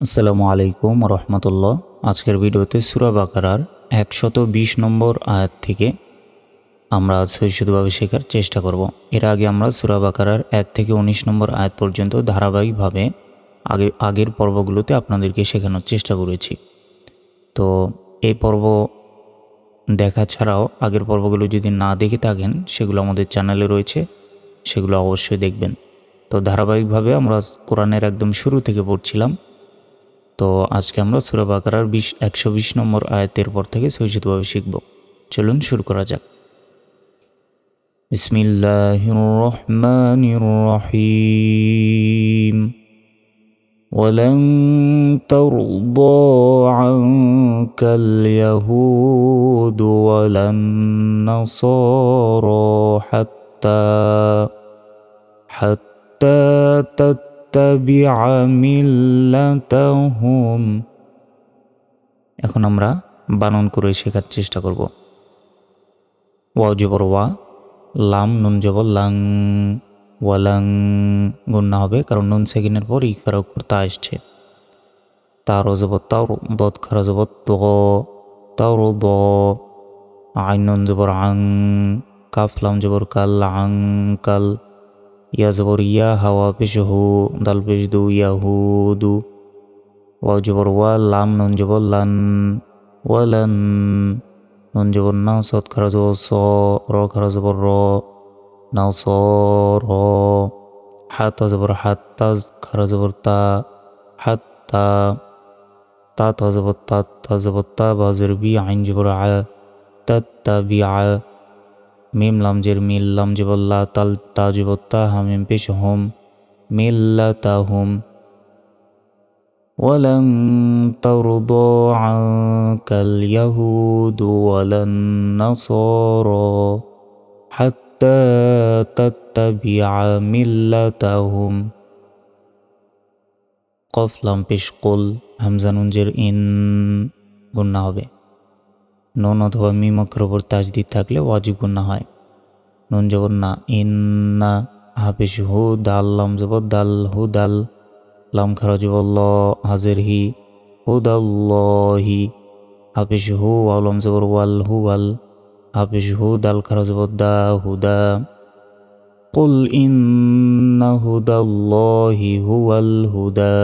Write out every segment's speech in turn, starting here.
আসসালামু আলাইকুম রহমতুল্লাহ। আজকের ভিডিওতে সুরা বাকারার একশত বিশ নম্বর আয়াত থেকে আমরা সৈশুদ্ধভাবে শেখার চেষ্টা করব। এর আগে আমরা সুরা বাকারার এক থেকে উনিশ নম্বর আয়াত পর্যন্ত ধারাবাহিকভাবে আগে, আগের পর্বগুলোতে আপনাদেরকে শেখানোর চেষ্টা করেছি। তো এই পর্ব দেখা ছাড়াও আগের পর্বগুলো যদি না দেখে থাকেন, সেগুলো আমাদের চ্যানেলে রয়েছে, সেগুলো অবশ্যই দেখবেন। তো ধারাবাহিকভাবে আমরা কোরআনের একদম শুরু থেকে পড়ছিলাম। তো আজকে আমরা সুরা বাকারার বিশ একশো বিশ নম্বর আয়াতের পর থেকে সৈচিতভাবে শিখব চলুন শুরু করা যাক বিসমিল্লাহির রহমানির রহিম ولن ترضى عنك اليهود ولا النصارى حتى حتى تتبع ملتهم এখন আমরা বানন করে শেখার চেষ্টা করব ওয়া জবর ওয়া লাম নুন জবর লাং ওয়ালাং গুন্না হবে কারণ নুন সেকেন্ডের পর ইকফার করতে আসছে তার জবর তাও দত খারা জবর ত তাও দ আইন নুন জবর আং কাফ লাম জবর কাল আং কাল ইয়া জবর ইয়া হাওয়া পেশ হু দাল পেশ দু ইয়া হু দু ওয়া জবর ওয়া লাম নুন জবর লান ওয়ালান নুন জবর না সৎ খারা জবর স র খারা জবর র নাও স র হাত জবর মিম লাম জের মিল লাম জবর লা তাল তা জবর তা হামিম পেশ হোম মিল্লা তা হোম ولن ترضى عنك اليهود ولا النصارى حتى تتبع ملتهم কফ লাম পেশ কুল হামজা নুনজের ইন গুন্না হবে নুন অথবা মিম অক্ষর ওপর তাজদিদ থাকলে ওয়াজিব গুন্না হয় নুন জবর না ইন না হাফিস হু দাল লাম জবর দাল হু দাল লাম খারাজবল্ল হাজের হি হুদাল্লাহি হাফিস হু ওয়ালম জবর ওয়াল হু ওয়াল হাফিস হু দাল খারাজবর দা হুদা قل إن هدى الله هو الهدى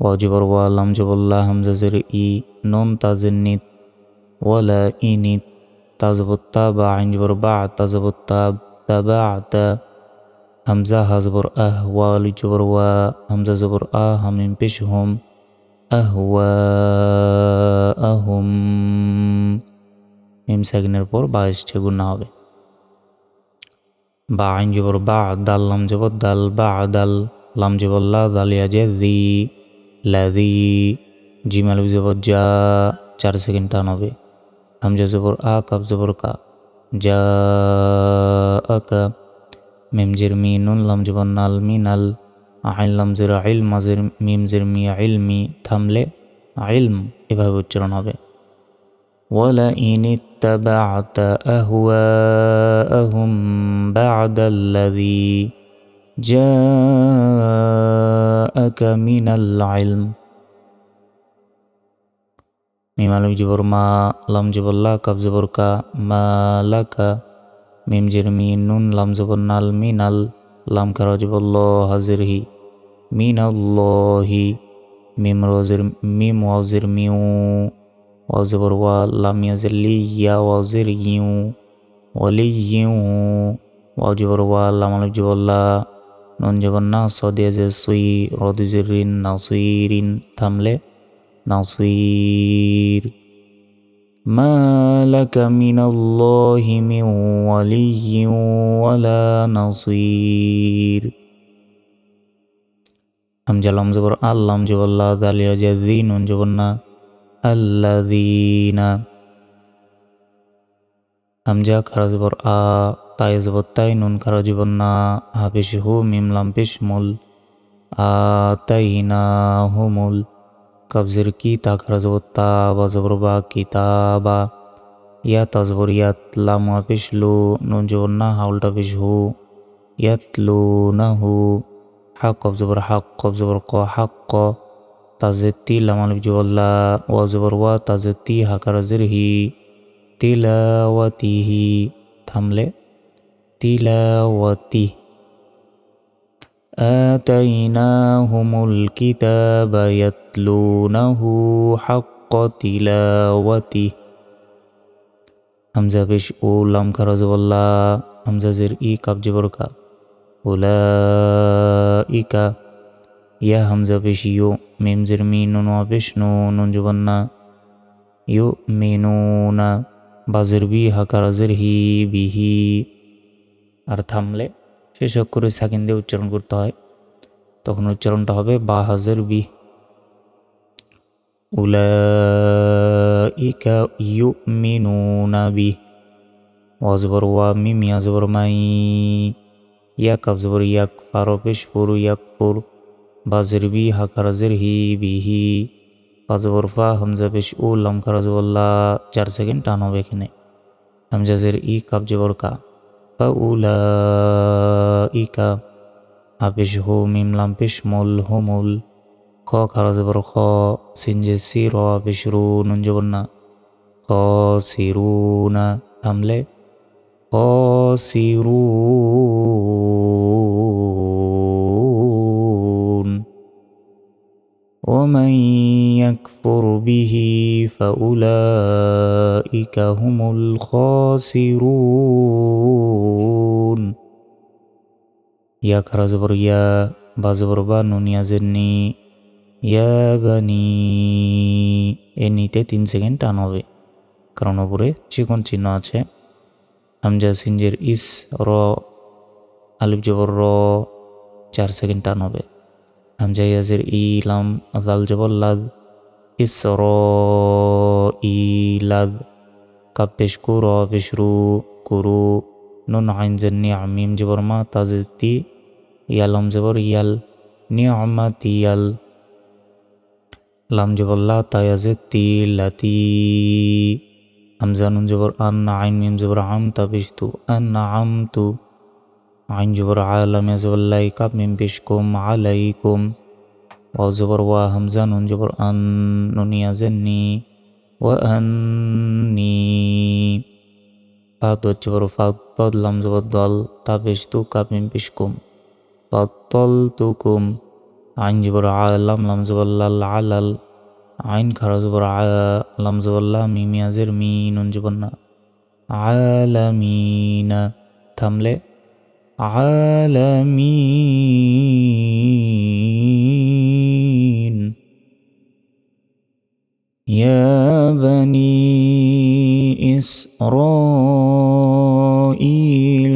واجبر والام جب الله همزة زر إي نون تازنيت ওয়ালা ইনি তাজবত্তা বা আইনজবর বা তাজবত্তা তাবা আতা হামজা হাজবর আহ ওয়া আলি জবর ওয়া হামজা জবর আহ হামিম পেশ হুম আহ ওয়া আহুম মিম সেকেন্ডের পর বা এসছে গুণা হবে বা আইন জবর বা দাল লাম জবর দাল বা দাল লাম জবর লা দালিয়া জে রি লাদি জিমালু জবর যা চার সেকেন্ড টান হবে হামজা জবর আ কাপ জবর কা যা আকা মিম জের মি নুন লাম জবর নাল মি নাল আইন লাম জের আইল মাজের মিম জের মি আইল মি থামলে আইলম এভাবে উচ্চারণ হবে ولئن اتبعت أهواءهم بعد الذي جاءك من العلم মিম আলম জবর মা লাম জবর লা কাব জবর কা মা লাকা মিম জের মি নুন লাম জবর নাল মিনাল লাম কারা জবর ল হাজির হি মিনাল্লাহি মিম রোজের মিম ওয়াজের মিউ ওয়াজবর ওয়া লাম ইয়াজের লি ইয়া ওয়াজের ইউ ওয়ালি ইউ ওয়াজবর ওয়া লাম জবর লা নুন জবর না সদিয়া যে সুই রদুজের রিন নাসুইরিন থামলে নাসুইর ما لك من الله من ولي ولا نصير হামজা লাম জবর আল্লাম জবল্লা দালিয়া জাদিন জবর না আল্লাদিনা হামজা খারা জবর আ তাই জবর তাই নুন খারা জবর না হাফিস হু মিম লাম পেশ মুল আ তাই না হুমুল কবজের কি তা খারা জবর তা বা জবর বা কিতাবা ইয়া তাজবর ইয়াত লাম হাফিস লু নুন জবর না হাউলটা পেশ হু ইয়াত লু না হু حق زبر حق زبر قا حق তাজেতি লামালিফ জবল্লা ওয়া জবর ওয়া তাজেতি হাকারাজের হি তিলাওয়াতিহি থামলে তিলাওয়াতি آتيناهم الكتاب يتلونه حق تلاوته হামজা পেশ ও লাম খারা জবল্লা হামজা জের ই কাব জবর কা উলা ইকা ইয়া হামজা পেশ ইউ মিম জের মি নুন পেশ নো নুন জবান্না ইউ মিনুনা বাজের বি হাকারা জের হি বিহি আর থামলে শেষ অক্ষরে সাকিন দিয়ে উচ্চারণ করতে হয়। তখন উচ্চারণটা হবে বা হাজের বি। উলাইকা ইউমিনুনা বি। ওয়াজবর ওয়া মিম ইয়াজবর মাই। ইয়াক আবজবর ইয়াক ফারো পেশ ফুর ইয়াক ফুর। বাজের বি হাকারাজের হি বিহি বাজবর ফা হামজা পেশ উ লাম খারাজবল্লা চার সেকেন্ড টান হবে এখানে। হামজাজের ই কাবজবর কা। ফাউলাইকা হাফিস হু মিম লাম পেশ মুল হুমুল খ খারা জবর খ সিনজে সি র পেশ রু নুন জবর না খ সিরু না থামলে খ সিরু ومن يكفر به فأولئك هم الخاسرون ইয়া খারা জবর ইয়া বা জবর বা নুনিয়া জেননি ইয়া বানি এ নিতে তিন সেকেন্ড টান হবে কারণ ওপরে চিকন চিহ্ন আছে হামজা সিনজের ইস র আলিফ জবর র চার সেকেন্ড টান হবে হামজা ইয়াজের ইলাম আদাল জবর লাদ ইস র ইলাদ কাপ পেশ কু র পেশ রু কুরু নুন আইন জেননি আমিম জবর মা তাজতি ইয়ালম জবর ইয়াল নিয়ামাতি ইয়াল লাম জবর লা তায়াজে তি লাতি হামজা নুন জবর আন আইন মিম জবর আম তাবিশ তু আন আম তু আইন জবর ওয়া হামজা নুন জবর আন নুনিয়া জেননি ওয়া আননি ফাত জবর ফাত দল তাবেশ তু কাপিম পিসকুম তল তু কুম আইন জবর আলাম লাম জবল্লাল আলাল আইন খারা জবর আলাম জবল্লা মিমিয়াজের মি নুন জবর না আলামিনা থামলে আলামিন إسرائيل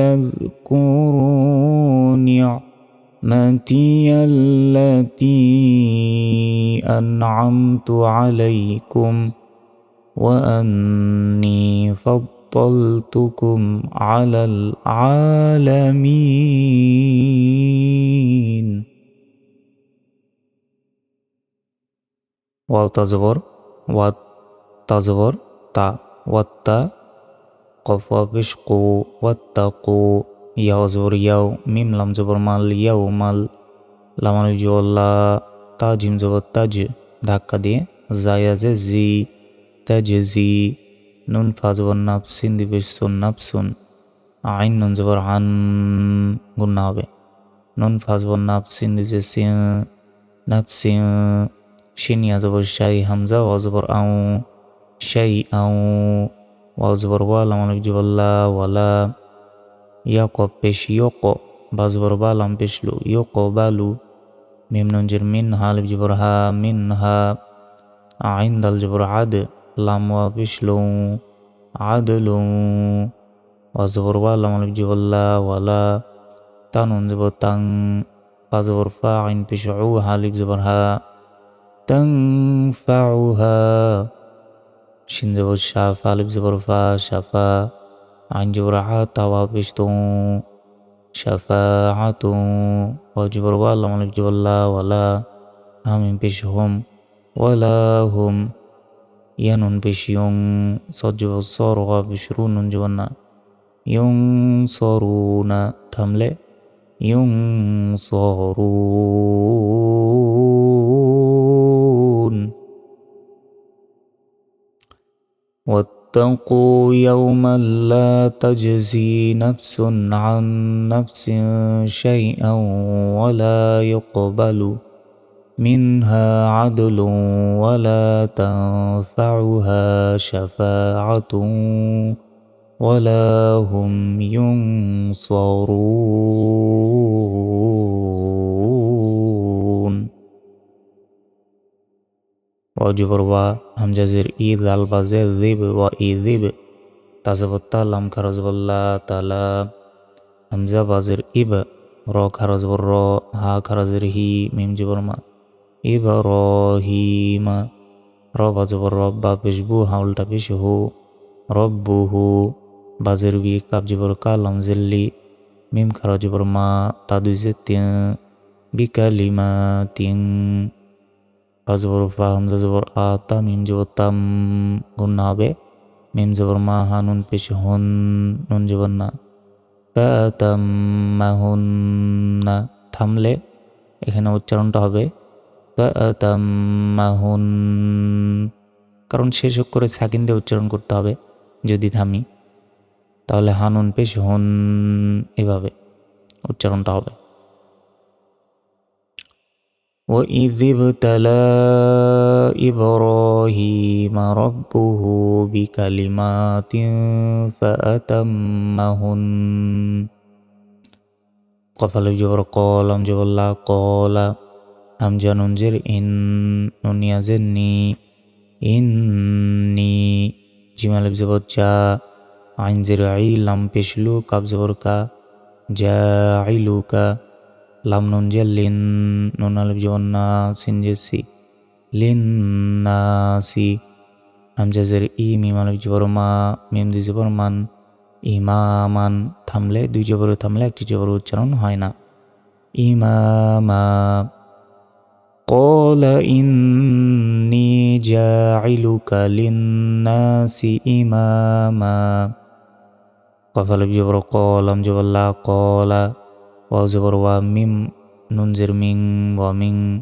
اذكروا نعمتي التي أنعمت عليكم وأني فضلتكم على العالمين. واو تزور تا ওয়াত্তা কফা পেশ কো ওয়াত্তা কো ইয়াও জবর ইয়াও মিম লাম জবর মাল ইয়াও মাল লামানু জল্লা তা জিম জবর তাজ ধাক্কা দিয়ে জায়াজে জি তাজ জি নুন ফা জবর নাফ সিন দিবে সুন নাফ আইন নুন জবর আন গুন্না হবে নুন ফা জবর নাফ সিন দিবে সিন নাফ সিন শিন ইয়া জবর শাই হামজা ওয়া জবর আউ شيئا واصبر والم أنك جبلا ولا يقب بش يقو باصبر بالم بشلو يقو بالو ميم ننجر منها لبجبرها منها عند الجبر عد لام وبشلو عدل واصبر والم أنك جبلا ولا تنون زبر تن باصبر فاعن بشعوها لبجبرها تنفعها شين زبر شافا لب زبر فا شفا عين جبر عاتا بشتو شفاعة وجبر والله ملك جبر لا ولا هم بشهم ولا هم ينون بشيون صجب الصار بشرون جبرنا ينصرون تملئ ينصرون واتقوا يوما لا تجزي نفس عن نفس شيئا ولا يقبل منها عدل ولا تنفعها شفاعة ولا هم ينصرون. وجبر و همجزر إذ البزر ذب وإذب تزبط لم كرزب الله تعالى همزة بازر إب رو خرزب الرو ها خرزر هي ميم جبر ما ইব্রাহিমা রব আজবর রব্বা পেশবু হাউলটা পেশ হু রব্বুহু বাজের বি কাব জবর কালাম জেল্লি মিম খারা জবর মা তাদু যে তিন বিকালিমা তিন রাজবর ফা হামজা জবর আ তা মিম জবর তাম গুন্না হবে মিম জবর মা হা নুন পেশ হুন নুন জবর না মাহুন না থামলে এখানে উচ্চারণটা হবে তামাহুন কারণ শেষ হোক করে সাকিন দিয়ে উচ্চারণ করতে হবে যদি থামি তাহলে হানুন পেশ হন এভাবে উচ্চারণটা হবে وإذ ابتلى إبراهيم ربه بكلمات فأتمهن قفل الجبر قال أم جبر الله قال أم جننجر إن نون يزني إني جمال بزبط جاء عن زرعي لم بشلو كاب زبر كا جاعلو كا লাম নুন জে লিন নুন আলিফ জবর না সিন জে সি লিন না সি হামজা জের ই মিম আলিফ জবর মা মিম দুই জবর মান ইমামান থামলে দুই জবর থামলে একটি জবর উচ্চারণ হয় না ইমামা قال إني جاعلك للناس إماما قفل بجبر قال جبر لا قال وزبر وميم ننزر من ومن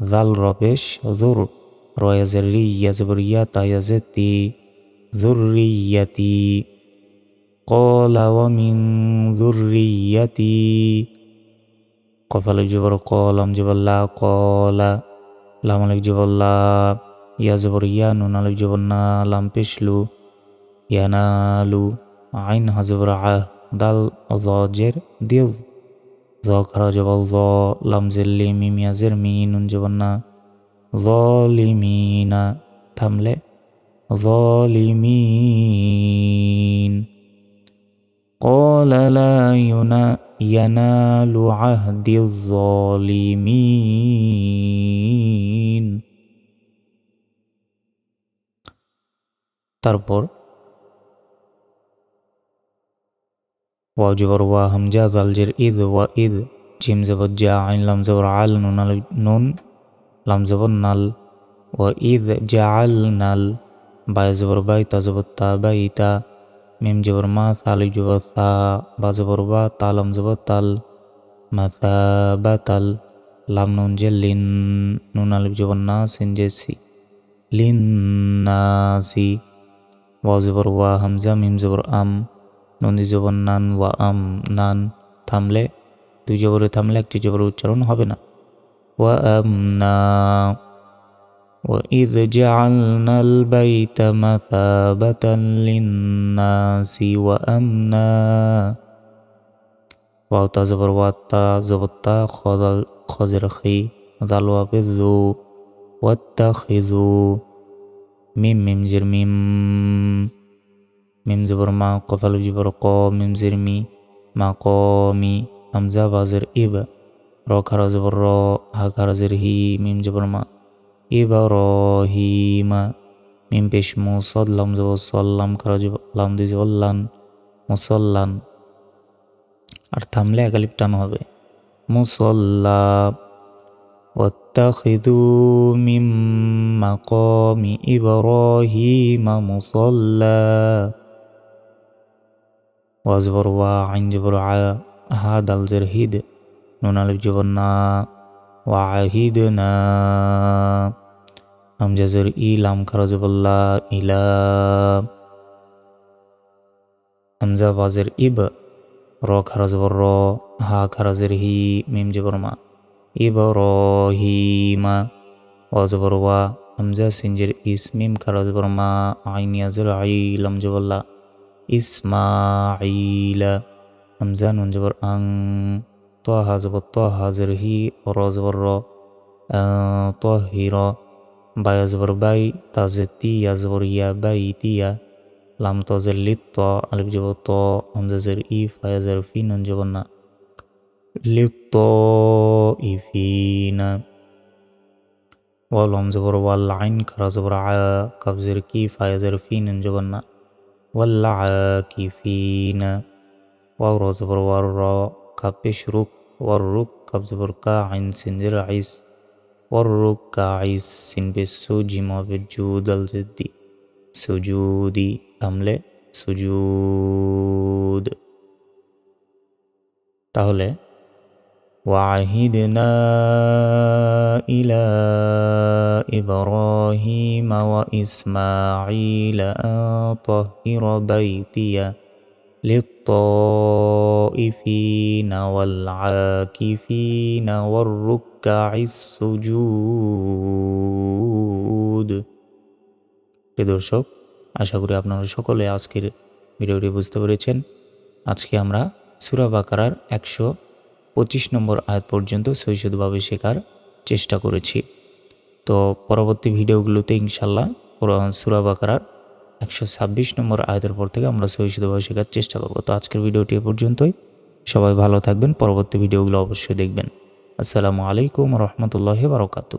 ذل ربش ذر روي زرية زبرية يزتي ذريتي قال ومن ذريتي কফাল জবর কলম জবল্লা কলা লাম আলিক জবল্লা ইয়া জবর ইয়া নুন আলিক জবন্না লাম পেশলু ইয়ানালু আইন হাজবর আহ দাল জের দিল জ খারা জবল জ লাম জেল্লি মিমিয়া জের মি নুন জবন্না জলিমিনা থামলে জলিমিন قال لا ينا ينال عهد الظالمين তারপর ওয়াও জবর ওয়া হামজা জালজের ঈদ ওয়া ঈদ জিম জবর জা আইন লাম জবর আল নুন আল নুন লাম জবর নাল ওয়া ঈদ জা আল নাল বাই জবর বাই তা জবর তা বাই তা মিম জবর মা সালিফ জবর সা বা জবর বা তালম জবর তাল মাসা বা তাল লাম নুন যে লিন নুন আলিফ জবর না সিন যে সি লিন না সি ওয়া জবর ওয়া হামজা মিম জবর আম নুন দি জবর নান ওয়া আম নান থামলে দুই জবরে থামলে একটি জবর উচ্চারণ হবে না ওয়া আম না وإذ جعلنا البيت مثابة للناس وأمنا واو زبر واتا زبطا خضل خزر خي ذل وبذو واتخذوا ميم ميم جر ميم ميم زبر ما قفل جبر قو ميم زر مي ما قومي همزة بازر إب رو خرا زبر رو ها خرا زر هي ميم جبر ما ইব্রাহিমা মিম পেশ মুসল্লাম জব সল্লাম খারা লাম দিয়ে জল্লান মুসল্লান আর থামলে একালিপ টান হবে মুসল্লা واتخذوا من مقام إبراهيم مصلى واصبر وا عين جبر ع هذا الجرهيد نون ألف جبرنا وعهيدنا أم جزر إيلام كرز الله إلى همزة وزر إب رو كرز بر رو ها كرز هي ميم جبر ما إبراهيم وزبر و همزة سنجر اسميم بر ما عين يزر عي لم جبر الله ইসমাইলা হামজা নুন জবর আং طه زبر طه زرهي را زبر را طهرا با زبر باي تازتي يا زبر يا بايتيا লাম তজের লিত ত আলিফ যাব ত হামজা জের ই ফায়া জের ফি নুন যাব না লিত ত ইফিনা ওয়াল হাম জবর ওয়াল আইন খারা জবর আ কাব রুক কাব জবর কা আইন সিন জের আইস ওয়ার রুক কা আইস সিন পেশ সু জিম হবে জুদাল জেদ্দি সুজুদি থামলে সুজুদ তাহলে وعهدنا إلى إبراهيم وإسماعيل أن طهر بيتي للطائفين والعاكفين والركع السجود প্রিয় দর্শক আশা করি আপনারা সকলে আজকের ভিডিওটি বুঝতে পেরেছেন আজকে আমরা সুরা বাকারার একশো পঁচিশ নম্বর আয়াত পর্যন্ত সৈসদভাবে শেখার চেষ্টা করেছি। তো পরবর্তী ভিডিওগুলোতে ইনশাল্লাহ সুরা বাকারার একশো ছাব্বিশ নম্বর আয়াতের পর থেকে আমরা সৈষদভাবে শেখার চেষ্টা করব। তো আজকের ভিডিওটি পর্যন্তই। সবাই ভালো থাকবেন। পরবর্তী ভিডিওগুলো অবশ্যই দেখবেন। আসসালামু আলাইকুম রহমতুল্লাহ বারকাতু